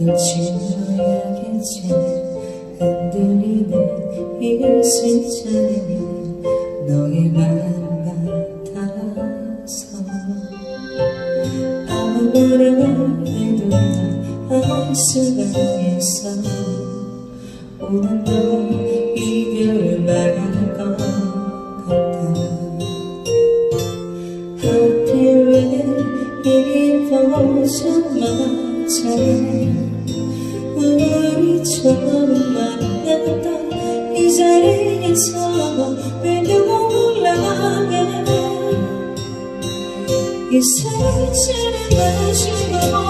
놓친 너의 곁에 흔들리는 이 순간에는 너의 마음 같아서. 아무리 해도 알 수가 있어. 오늘 너 이별을 말할 것 같아 하필 왜 이 버전마저 이 세상에 마시고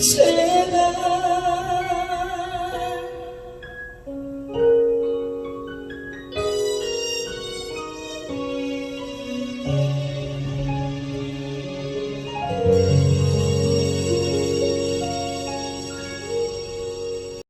Say